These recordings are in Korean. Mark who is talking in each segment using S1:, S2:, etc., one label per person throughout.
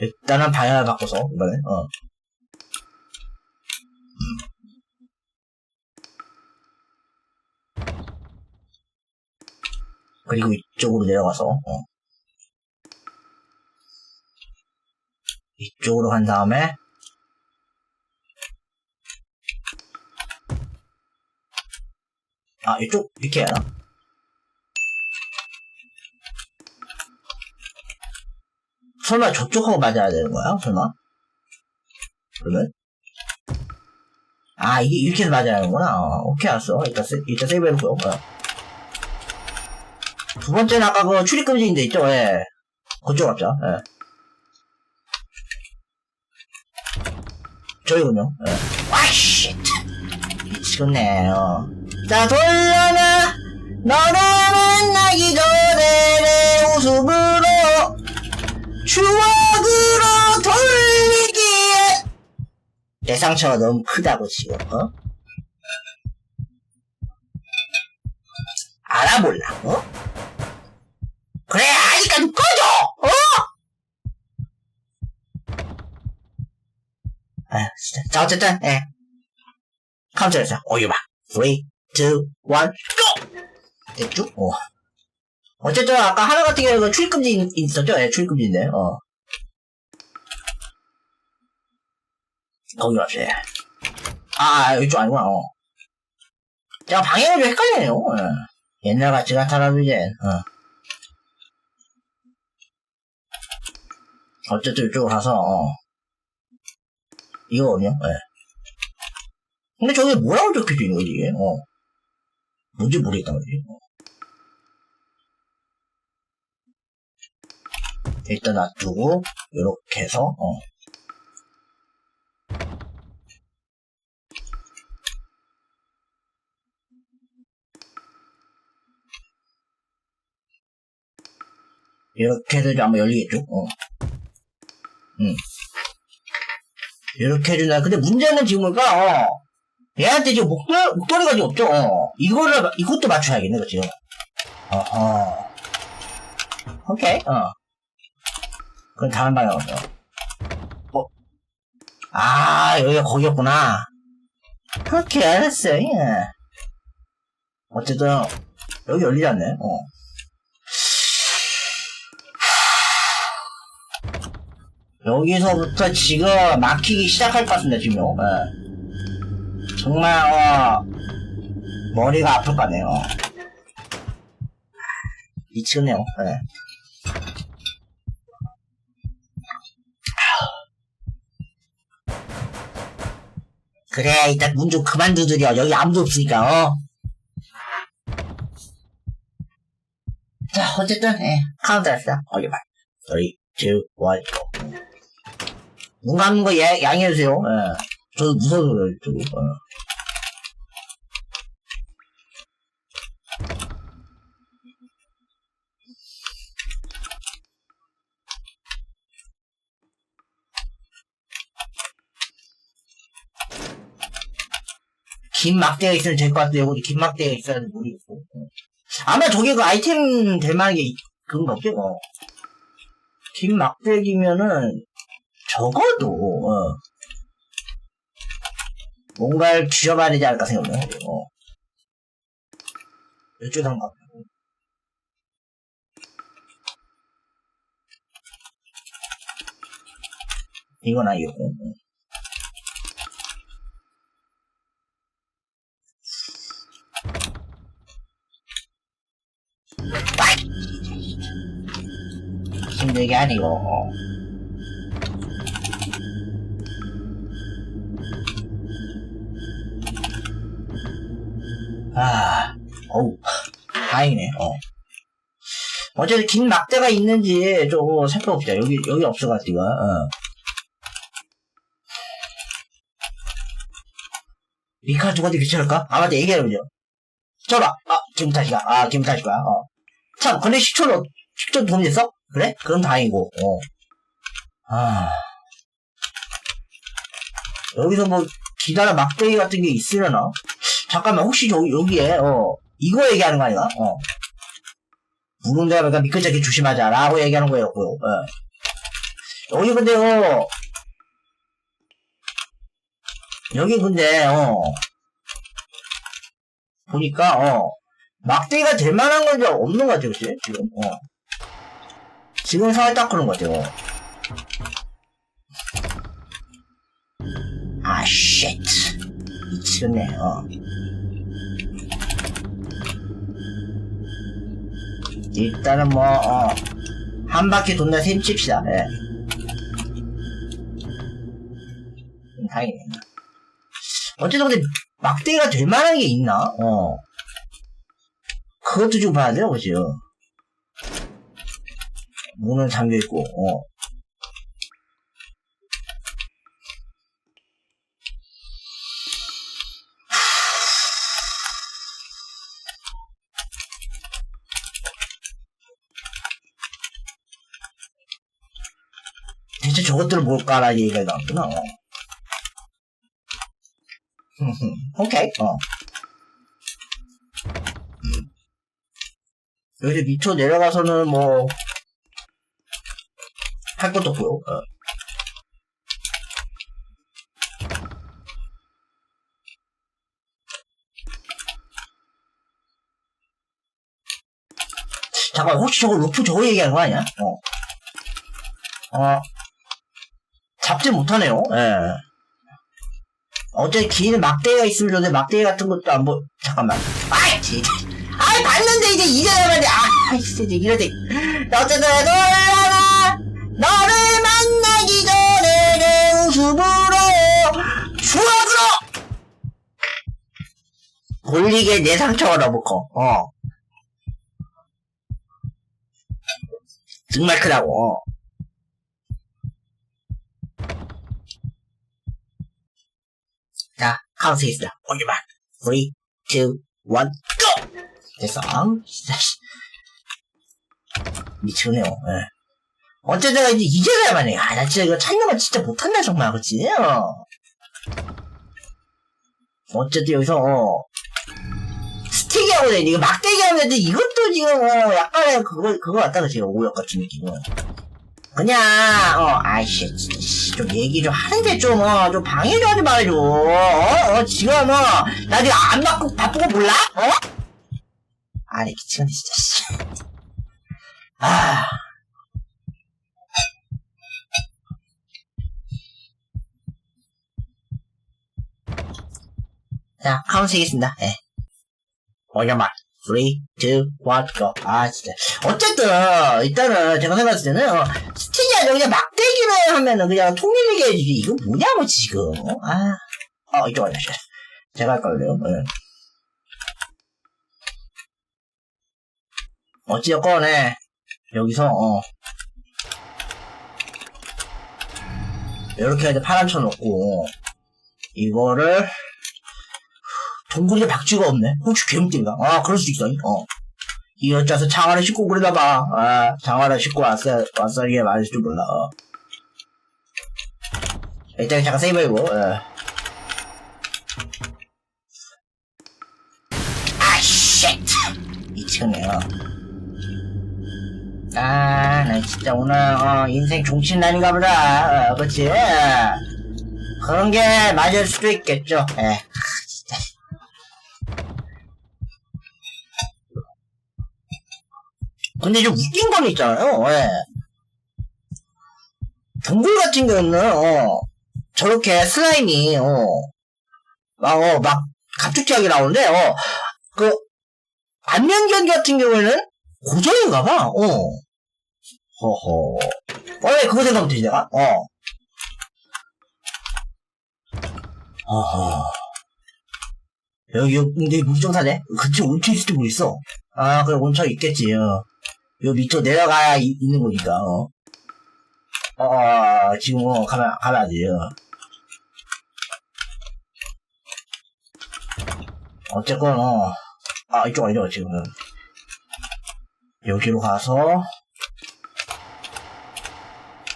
S1: 일단은 방향을 바꿔서, 이번에, 어. 그리고 이쪽으로 내려가서, 어. 이쪽으로 간 다음에, 아, 이쪽, 이렇게 해야 하나? 설마 저쪽하고 맞아야 되는 거야? 설마? 그러면? 아, 이게 이렇게 맞아야 하는구나. 어, 오케이, 알았어. 일단, 세, 일단 세이브. 어. 두 번째는 아까 그 출입금지인데 있죠? 예. 그쪽 갑자. 예. 저기군요. 예. 와이씨! 미치겠네, 어. 자, 돌려나! 너를 만나기 전에 내 웃음으로 추억으로 돌리기에 내 상처가 너무 크다고 지금 어? 알아볼라 어? 그래 아직까지 꺼져 어? 아 진짜 자 어쨌든 예 카운트에서 오유바 3, 2, 1, GO! 됐죠? 어. 어쨌든 아까 하나 같은 경우는 출입금지 있- 있었죠? 예, 출입금지인데, 어. 거기 갑시다. 아, 이쪽 아니구나, 어. 제가 방향이 좀 헷갈리네요, 예. 옛날 같지가 않다라도 이제, 어. 어쨌든 이쪽으로 가서, 어. 이거거든요, 예. 근데 저게 뭐라고 적혀져 있는 거지, 이게, 어. 뭔지 모르겠단 말이지, 어. 일단 놔두고 이렇게 해서 어. 이렇게 해도 아마 열리겠죠? 어. 음. 이렇게 해준다. 근데 문제는 지금 뭐가, 어. 얘한테 지금 목도, 목도리가 지금 없죠? 어. 이거를, 이것도 맞춰야겠네, 그치? 어허. 오케이, 어. 그럼 다음 방향으로. 어? 아, 여기가 거기였구나. 오케이, 알았어, 예. 어쨌든, 여기 열리지 않네, 어. 여기서부터 지금 막히기 시작할 것 같습니다, 지금요. 예. 정말, 어, 머리가 아플 것 같네요. 미치겠네요, 예. 그래, 일단 문 좀 그만 두드려. 여기 아무도 없으니까, 어? 자, 어쨌든, 예, 카운트 합시다. 어디 봐. 3, 2, 1, go. 눈 감는 거 예, 양해해주세요. 예. 저도 무서워서 그래요, 저거. 어. 긴 막대가 있으면 될 것 같아요. 여기 긴 막대가 있어야 모르겠고. 어. 아마 저게 그 아이템 될 만한 게거 없죠? 어. 긴 막대기면은 적어도 어. 뭔가를 쥐어봐야 되지 않을까 생각해요. 어. 이쪽에 한번 가보고. 이건 힘들게 아니고. 어. 아, 어우, 다행이네, 어. 어쨌든 긴 막대가 있는지 좀 살펴봅시다. 여기, 여기 없어가지고, 어. 미카 누구한테 괜찮을까? 아, 맞다, 얘기해보죠. 저라, 아, 김타시가, 아, 김타시가, 어. 참, 근데 식초로, 식초 도움이 됐어? 그래? 그럼 다행이고, 어. 아. 여기서 뭐, 기다란 막대기 같은 게 있으려나? 잠깐만, 혹시 저, 여기에, 어, 이거 얘기하는 거 아닌가? 어. 무릉대가 그러니까 미끄러지게 조심하자, 라고 얘기하는 거였고요, 어. 여기 근데, 어, 여기 근데, 어, 보니까, 어, 막대기가 될 만한 건지 없는 것 같아요? 지금, 어. 지금 상황이 딱 그런 것 같아요. 아, 쉣. 미치겠네, 어. 일단은 뭐, 어, 한 바퀴 돈다 셈 칩시다, 예. 음, 다행이네. 어쨌든 근데, 막대기가 될 만한 게 있나? 어. 그것도 좀 봐야 돼요, 그죠? 문은 잠겨있고, 어. 대체 저것들을 뭘까라 얘기가 나왔구나, 어. 오케이, 어. 음. 여기서 밑으로 내려가서는 뭐, 할 것도 없고요. 어. 잠깐, 혹시 저거 루프 저거 얘기하는 거 아니야? 어. 어. 잡지 못하네요. 예. 어제 긴 막대기가 있으면 좋은데 막대기 같은 것도 안 보. 잠깐만. 아이. 아이 봤는데 이제 이제야만 돼. 아 진짜 이럴 때. 어쨌든 놀라라. 너를 만나기 전에 내 웃음으로 추억으로 볼리게 내 상처가 커. 어. 정말 크다고. 어. 자, 카운트 있습니다. 오기만. 3, 2, 1, GO! 됐어. 미치겠네요, 예. 어쨌든, 이제, 이제야만 해. 아, 나 진짜 이거 찾는 거 진짜 못한다, 정말, 그치? 어. 어쨌든 여기서, 어. 스틱이 하고 돼. 이거 막대기 하고 되는데, 이것도 지금, 어, 약간의 그거, 그거 같다, 그치? 오역 같은 느낌은. 그냥 어 아이씨 씨, 좀 얘기 좀 하는데 좀어 좀 방해 좀 하지 말아줘 어, 어 지금 어나 지금 안 바쁘고 바쁜 거 몰라 어 아니 미치겠네 진짜 씨아 자, 카운트 세겠습니다. 예. 오자마 3, 2, 1, go. 아, 진짜. 어쨌든, 일단은, 제가 생각했을 때는, 어, 스티지야, 그냥 막대기를 하면은 그냥 통일되게 해주지. 이거 뭐냐고, 지금. 어? 아. 어, 이쪽 아니야. 제가 할 걸요. 예. 어찌됐건, 예. 여기서, 어. 이렇게 해서 파란 쳐 놓고, 이거를, 동굴에 박쥐가 없네. 혹시 괴물인가? 아, 그럴 수 있어. 어. 이 여자서 장화를 신고 그러나 봐. 아, 장화를 신고 왔어, 왔어, 이게 맞을 줄 몰라. 어. 일단 잠깐 세이브해고, 어. 아, 쉣! 미치겠네요. 아, 나 진짜 오늘, 어, 인생 종친 날인가 보다. 어, 그치? 그런 게 맞을 수도 있겠죠. 예. 근데 좀 웃긴 건 있잖아요. 예. 동굴 같은 경우는 어, 저렇게 슬라임이 어, 막, 어, 막 갑툭튀하게 나오는데 어, 그 안면견 같은 경우에는 고정인가 봐. 어. 허허. 어, 왜 그거 생각 못했지 내가? 어. 여기, 여기, 근데 물정사네? 그치, 온천 있을지 모르겠어. 아, 그래, 온천 있겠지, 어. 요 밑으로 내려가야 이- 있는 거니까, 어. 어, 어, 지금, 어, 가면, 가야지, 어. 어쨌건, 어. 아, 이쪽 아니죠, 지금. 여기로 가서,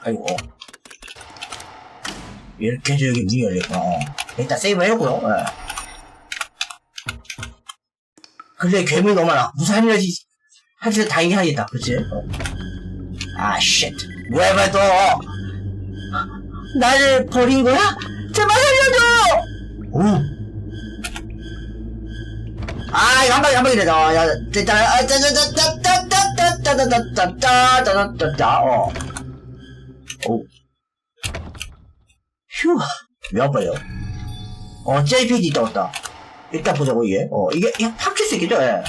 S1: 아이고. 이렇게 해서 여기 문이 열렸구나, 어. 일단 세이브 해놓고요, 예. 근데 괴물이 너무 많아. 한 명씩, 한 명씩 다 얘기하겠다, 그치? 어. 아, 쉣. 왜, 왜 또, 나를 버린 거야? 제발 살려줘! 오. 아, 이거 한 방에, 한 방에 되죠. 야, 됐다. 아, 짜, 짜, 짜, 짜, 짜, 짜, 짜, 짜, 짜, 짜, 짜, 짜, 짜, 짜, 짜, 어. 오. 휴. 몇 번이요? 어, JPG 떠왔다. 일단 보자고, 이게. 어, 이게, 이게 팝킬 수 있겠죠? 예.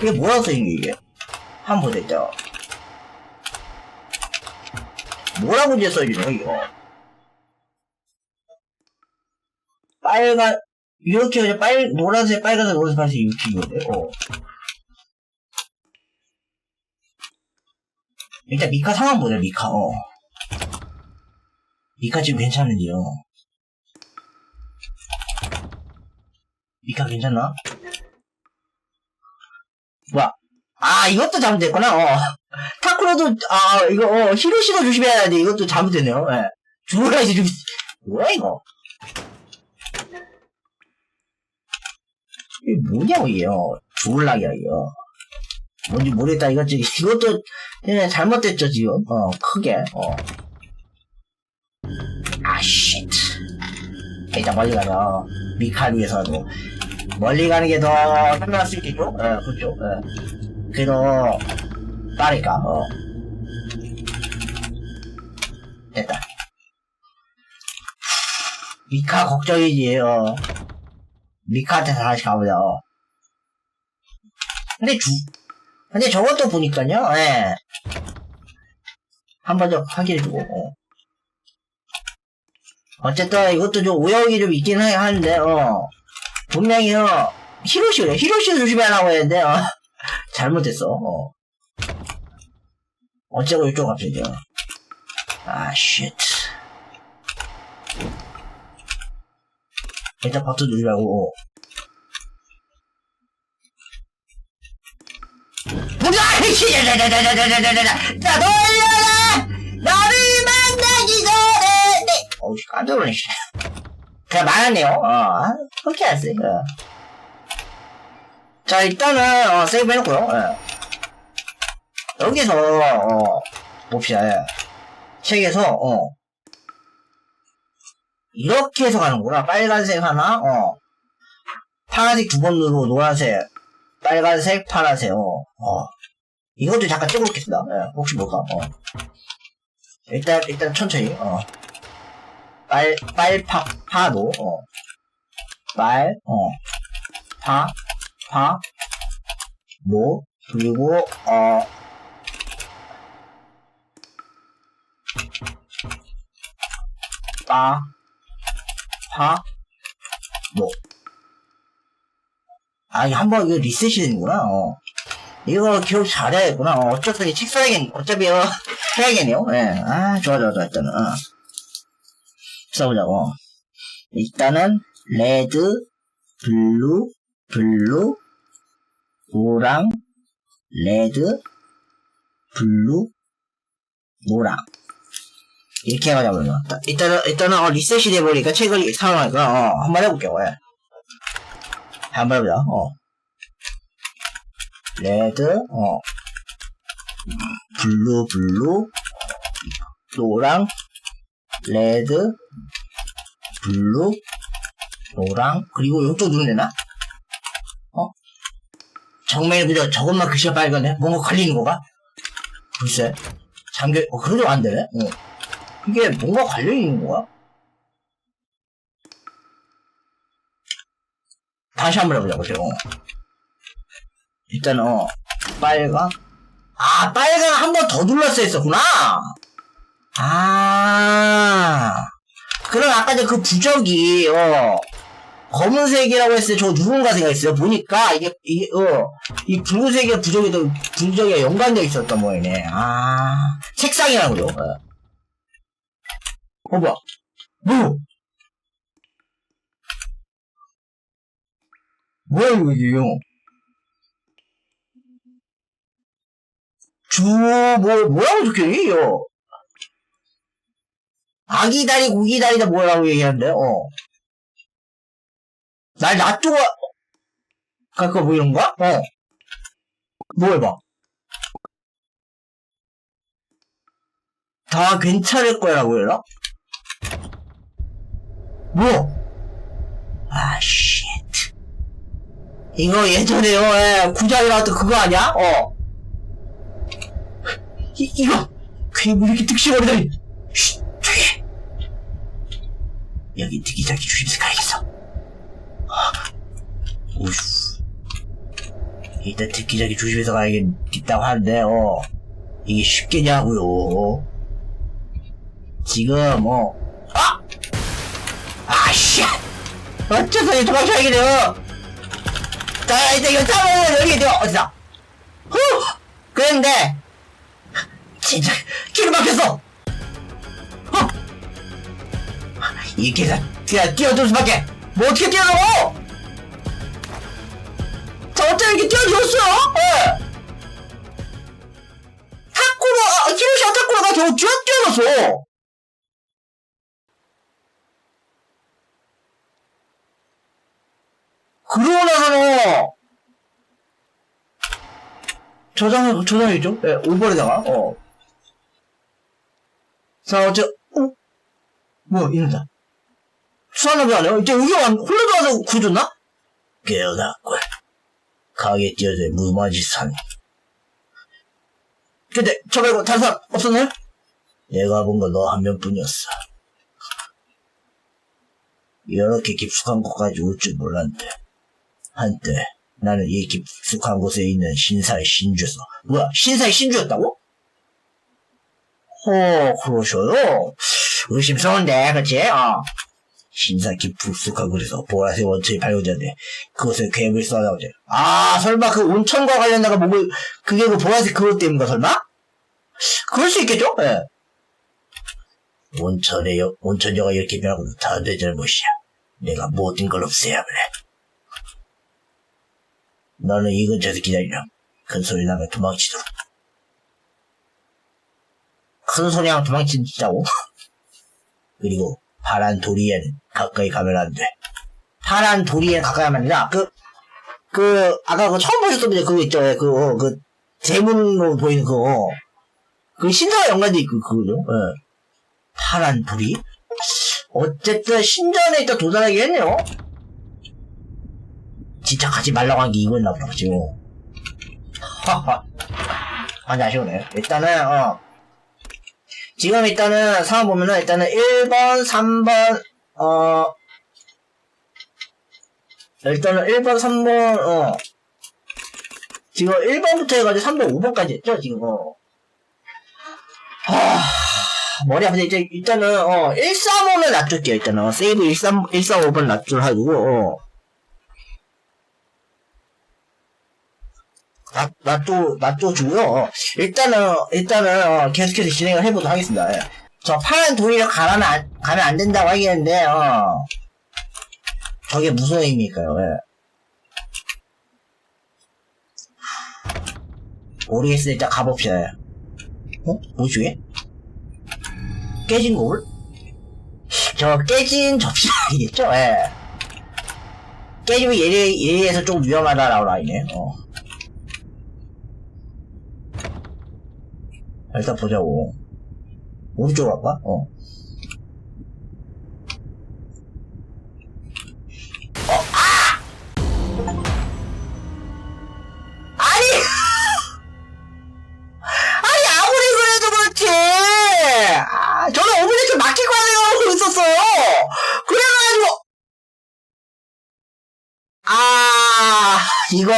S1: 이게 뭐라고 써있는 게, 이게? 한번 보자. 뭐라고 이제 써있는 이거? 빨간, 이렇게 그냥 빨, 노란색, 빨간색, 노란색, 빨간색, 이렇게 이건데, 어. 일단 미카 상황 보자, 미카, 어. 미카 지금 괜찮은지요? 미카 괜찮나? 뭐야? 아, 이것도 잘못됐구나, 어. 타쿠로도, 아, 이거, 어, 히로시도 조심해야 돼. 이것도 잘못됐네요, 예. 죽어야지, 좀. 뭐야, 이거? 이게 뭐냐고, 이게, 어. 죽을락이야, 이거. 뭔지 모르겠다, 이거, 지금, 이것도, 그냥 잘못됐죠, 지금. 어, 크게, 어. 아, 쉣. 일단 멀리 가자. 미카를 위해서라도. 멀리 가는 게더 현명할 수 있겠죠? 예, 그렇죠, 예. 그래도, 빠르니까, 어. 됐다. 미카 걱정이지, 어. 미카한테 하나씩 가보자, 어. 근데 주, 근데 저것도 보니까요, 예. 한 번 더 확인해주고, 어. 어쨌든 이것도 좀 오역이 좀 있긴 하- 하는데, 어. 분명히요 히로시오요 히로시오 조심하라고 했는데 요 어, 잘못했어 어. 어쩌고 이쪽 갑자기 아 쉣. 일단 버튼 누르라고 나 돌려라! 너를 만나기 전에! 네. 어우, 깜짝 놀랐어. 씨. 그냥 말하네요. 어, 그렇게 하세요. 어. 자, 일단은, 어, 세이브 해놓고요. 예. 여기서, 어, 봅시다. 예. 책에서, 어. 이렇게 해서 가는구나. 빨간색 하나, 어. 파란색 두번 누르고 노란색, 빨간색, 파란색, 어. 어. 이것도 잠깐 찍어놓겠습니다. 예, 혹시 뭘까, 어. 일단, 일단 천천히, 어. 빨, 빨파, 파도, 어. 빨, 어. 파, 파, 모, 그리고, 어, 빠, 파, 모. 아, 한번 이거 리셋이 되는구나, 어. 이거 기억 잘해야겠구나, 어. 어쩔 수 없이 책 써야겠, 어차피, 어, 해야겠네요, 예. 아, 좋아, 좋아, 좋아, 일단은, 어. 써보자고. 일단은, 레드, 블루, 블루, 노랑, 레드, 블루, 노랑. 이렇게 해가지고 올려놨다. 일단은, 일단은, 어, 리셋이 돼버리니까 책을 사용하니까, 어, 한번 해볼게요, 예. 한번 해보자, 어. 레드, 어. 블루, 블루, 노랑, 레드, 블루, 노랑, 그리고 이쪽 누르면 되나? 어? 정면에 그저 저것만 글씨가 빨간데? 뭔가 걸리는 거가? 글쎄. 잠겨, 어, 그래도 안 되네? 어. 이게 뭔가 걸려있는 거야? 다시 한번 해보자고, 요 일단은, 어, 빨강? 아, 빨강 한 번 더 눌렀어 했었구나! 아, 그럼 아까 전그 부적이, 어, 검은색이라고 했을 때 저 누군가 생각했어요. 보니까 이게, 이게, 어, 이 붉은색의 부적에도, 부적에 연관되어 있었던 모양이네. 아, 색상이라고요. 어, 어 뭐야? 뭐? 뭐야, 이거 지금? 주, 뭐, 뭐라고 적혀있니, 이거? 아기 다리, 고기 다리다 뭐라고 얘기하는데, 어. 날 놔두고, 갈까 뭐 이런 거야? 어. 뭐 해봐. 다 괜찮을 거라고 해라? 뭐? 아, 쉣. 이거 예전에요, 예, 구장이 나왔던 그거 아니야? 어. 이, 이거! 괴물 이렇게 득실거리다니! 쉿! 여기 특이자기 조심해서 가야겠어. 우휴. 일단 특기자기 조심해서 가야겠다고 하는데, 어. 이게 쉽겠냐고요. 지금, 어. 아! 아, 씨! 어째서 이 도망쳐야겠네요. 자, 이제 이거 잡아야 여기, 저, 어디다. 후! 그런데, 진짜, 길을 막혔어! 어! 이 계산, 그냥 뛰어들 수밖에! 뭐 어떻게 뛰어넘어! 자, 어째 이렇게 뛰어들었어요? 예! 탁구로, 아, 히로시아 탁구로가 겨우 뛰어, 뛰어들었어! 그러고 나서는, 저장, 저장이죠? 예, 오버에다가, 어. 자, 어째, 어? 뭐야, 이런다. 수산업이 아니야? 이제 여기 완, 홀로 가서 구해줬나? 깨어났군. 가게 뛰어들 무마지산. 근데, 저 말고 다른 사람 없었나요? 내가 본 건 너 한 명뿐이었어. 이렇게 깊숙한 곳까지 올 줄 몰랐는데. 한때, 나는 이 깊숙한 곳에 있는 신사의 신주였어. 뭐야, 신사의 신주였다고? 호, 그러셔요? 의심스러운데, 그치? 어. 신사 깊숙한 곳에서 보라색 원천이 발견되는데, 그것을 괴물이 쏘아나오지. 아, 설마 그 온천과 관련다가 목을, 그게 그 보라색 그것 때문인가, 설마? 그럴 수 있겠죠? 예. 온천의, 여- 온천여가 이렇게 변하고 다내 잘못이야. 내가 모든 걸 없애야 그래. 너는 이 근처에서 기다리렴. 큰 소리 나면 도망치도록. 큰 소리 나면 도망친다고? 그리고 파란 도리에는 가까이 가면 안 돼. 파란 도리에 가까이 하면 아니라 그, 그, 아까 그 처음 보셨던 분 그거 있죠? 예, 그, 어, 그, 대문으로 보이는 그거. 그 신사와 연관돼 있고, 그거죠? 예. 파란 도리? 어쨌든 신전에 있다 도달하게 했네요. 진짜 가지 말라고 한 게 이거였나 보다, 지금. 하하. 아니, 아쉬우네. 일단은, 어. 지금 일단은 상황 보면은 일단은 1번, 3번, 어. 일단은 1번, 3번, 어. 지금 1번부터 해가지고 3번, 5번까지 했죠, 지금, 어. 하, 머리 아픈데, 이제 일단은, 어, 135는 놔둘게요, 일단은. 어, 세이브 135, 145번 놔둘 하고, 어. 놔, 놔둬, 놔둬주고요. 어. 일단은, 일단은, 어, 계속해서 진행을 해보도록 하겠습니다. 예. 저 파란 도리를 가면 안, 가면 안 된다고 하겠는데, 어. 저게 무슨 의미일까요, 예. 모르겠으니 일단 가봅시다. 예. 어? 뭐지, 왜? 깨진 거울? 저 깨진 접시 아니겠죠? 예. 깨지면 예리, 예리해서 좀 위험하다라고 라인에, 어. 일단 보자고. 오른쪽으로 갈까? 어. 어, 아! 아니! 아니, 아무리 그래도 그렇지! 아, 저는 오븐에서 막히고 하려고 있었어요! 그래가지고! 아, 이거,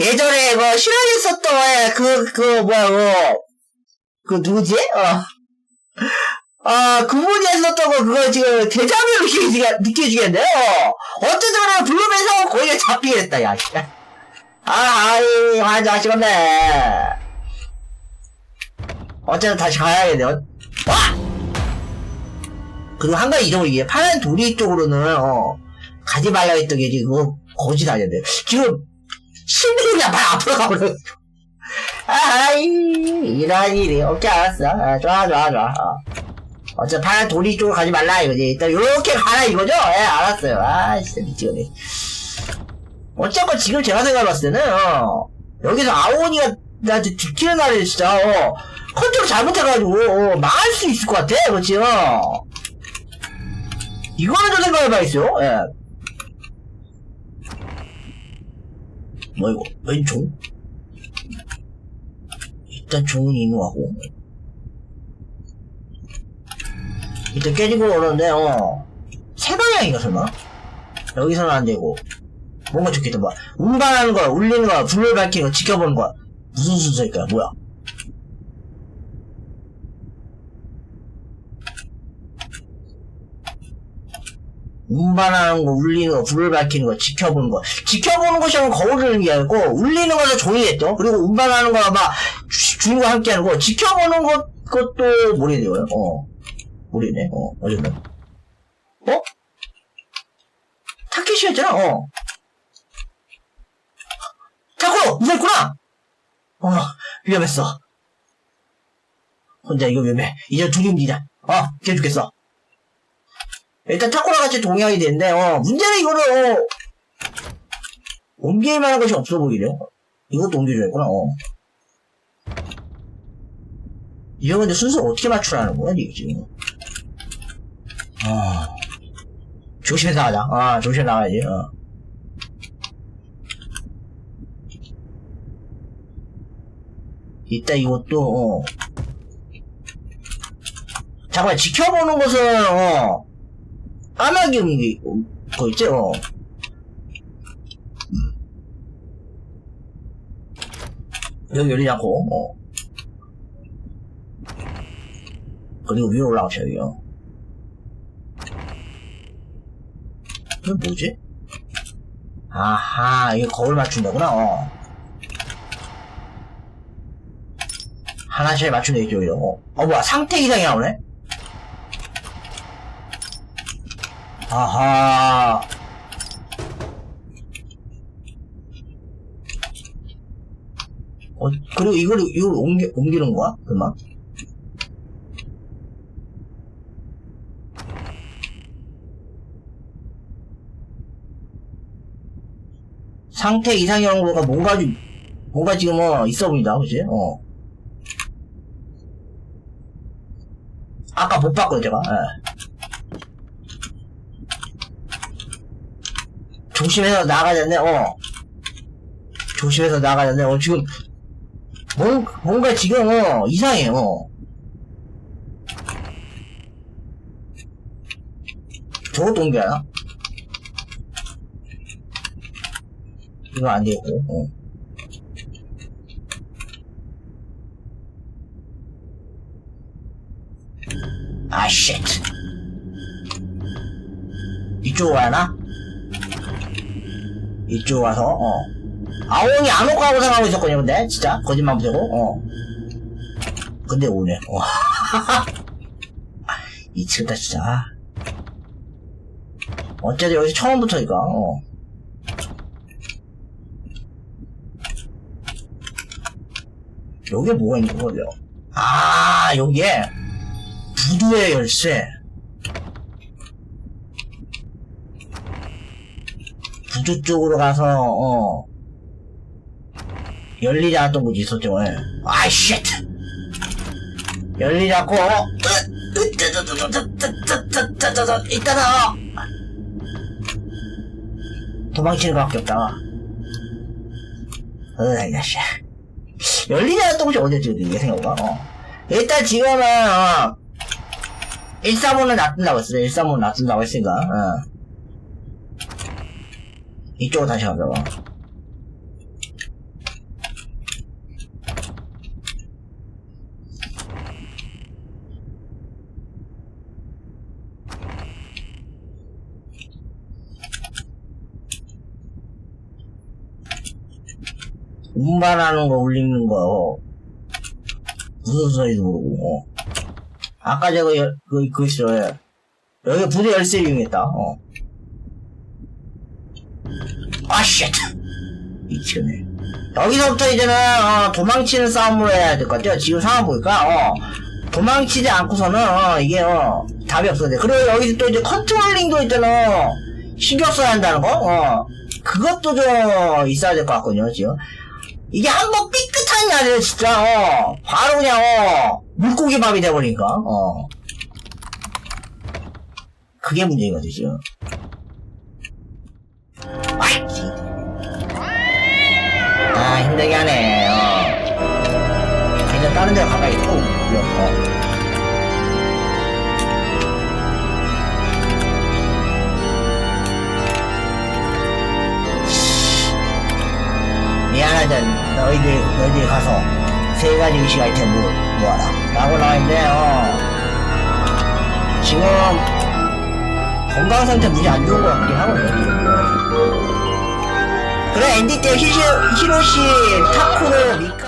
S1: 예전에 그 실현했었던 애, 그, 그, 뭐야, 그, 그 누구지? 어. 아, 그분이 했었던 거, 그거 지금 대자뷰로 느껴지게, 느껴지겠네요. 어쨌든 간에 블루맨서 거기에 잡히게 됐다, 야. 씨. 아, 아이, 완전 아쉬웠네. 어쨌든 다시 가야겠네. 어, 와! 그리고 한 가지 잊어버린 게, 파란 도리 쪽으로는, 어, 가지 말라 했던 게 지금, 거짓 아니었네. 지금, 그냥 발 앞으로 가버려. 아이, 이런 일이. 오케이, 알았어. 아, 좋아, 좋아, 좋아. 어. 어차피 파란 도리 쪽으로 가지 말라, 이거지. 일단, 요렇게 가라, 이거죠? 예, 알았어요. 아, 진짜 미치겠네. 어쨌건 지금 제가 생각해봤을 때는, 어, 여기서 아오니가 나한테 지키는 날에 진짜, 어, 컨트롤 잘못해가지고, 어, 망할 수 있을 것 같아, 그렇지요? 이거는 좀 생각해봐야겠어요, 예. 뭐, 이거, 웬 종? 일단 종은 이누하고. 일단 깨지고 오는데, 어. 세 방향인가, 설마? 여기서는 안 되고. 뭔가 좋겠다, 뭐. 운반하는 거, 울리는 거, 불을 밝히는 거, 지켜보는 거. 무슨 순서일까, 뭐야? 운반하는 거, 울리는 거, 불을 밝히는 거, 지켜보는 거. 지켜보는 것이 아니라 거울을 얘기하고, 울리는 거는 종이겠죠? 그리고 운반하는 거, 아마, 주- 주인과 함께 하는 거, 지켜보는 것, 것도 모르겠네요. 어. 모르겠네. 어, 어쨌든. 어? 타케시였잖아, 어. 타코! 무사했구나! 어, 위험했어. 혼자 이거 위험해. 이제 움직이자. 어, 걔 죽겠어. 일단 타코랑 같이 동의하게 되는데, 어, 문제는 이거를, 어, 옮길 만한 것이 없어 보이네요. 이것도 옮겨줘야겠구나, 어. 이거 근데 순서 어떻게 맞추라는 거야, 이게 지금. 아, 조심해서 나가자. 아, 조심해 나가야지, 어. 이따 이것도, 어. 잠깐만, 지켜보는 것은, 어. 까마귀 음이, 거 있지, 어. 음. 여기 열리지 않고, 어. 그리고 위로 올라가셔요. 이건 뭐지? 아하, 이게 거울 맞춘다구나, 어. 하나씩 맞추면 되겠죠, 이거. 어, 어, 뭐야, 상태 이상이 나오네? 아하. 어, 그리고 이걸, 이걸 옮기, 옮기는 거야? 그만? 상태 이상이라는 거가 뭔가 좀, 뭔가 지금, 어, 있어 보인다, 그치? 어. 아까 못 봤거든, 제가. 예. 조심해서 나가야 되는데, 어. 조심해서 나가야 되는데, 어, 지금, 뭔, 뭔가 지금, 어, 이상해, 어. 저것도 옮겨야 이거 안 되고, 어. 아, 쉣. 이쪽 와나? 이쪽 와서, 어. 아옹이 안 올 거라고 생각하고 있었거든요, 근데. 진짜. 거짓말 못하고, 어. 근데 오네, 어. 미치겠다, 진짜. 어쨌든 여기서 처음부터 이거, 어. 여기에 뭐가 있는 거죠? 아, 여기에 부두의 열쇠. 부두 쪽으로 가서, 어, 열리지 않았던 곳이 있었죠, 예. 아이, 쉣! 열리지 않고, 어, 이따가 도망치는 거밖에 없다. 으, 이 자식. 열리지 않았던 곳이 어디였지 이게 생각보다. 어. 일단 지금은 어, 135는 놔둔다고 했어요. 135는 놔둔다고 했으니까, 어. 이쪽으로 다시 가자. 운반하는 거, 울리는 거, 무슨 소리도 모르고, 어. 아까 제가 열, 그, 그 있어요. 여기 부대 열쇠 이용했다, 어. 아, 쉣! 미치겠네. 여기서부터 이제는, 어, 도망치는 싸움으로 해야 될 것 같아요. 지금 상황 보니까, 어, 도망치지 않고서는, 어, 이게, 어, 답이 없어요. 그리고 여기서 또 이제 컨트롤링도 있잖아. 신경 써야 한다는 거, 어, 그것도 좀 있어야 될 것 같거든요, 지금. 이게 한 번 삐끗한 날에 진짜, 어, 바로 그냥, 어, 물고기 밥이 돼버리니까, 어. 그게 문제거든, 지금. 아이, 씨. 아, 힘들게 하네, 어. 그냥 다른 데로 가봐야 겠 어, 어. 미안하다. 너희들 너희들 가서 세 가지 의식 아이템 모, 모아라. 라고 나와있는데 어. 지금 건강 상태 무지 안 좋은 것 같긴 하거든. 그래 엔디 때 히시, 히로시 타쿠로 미카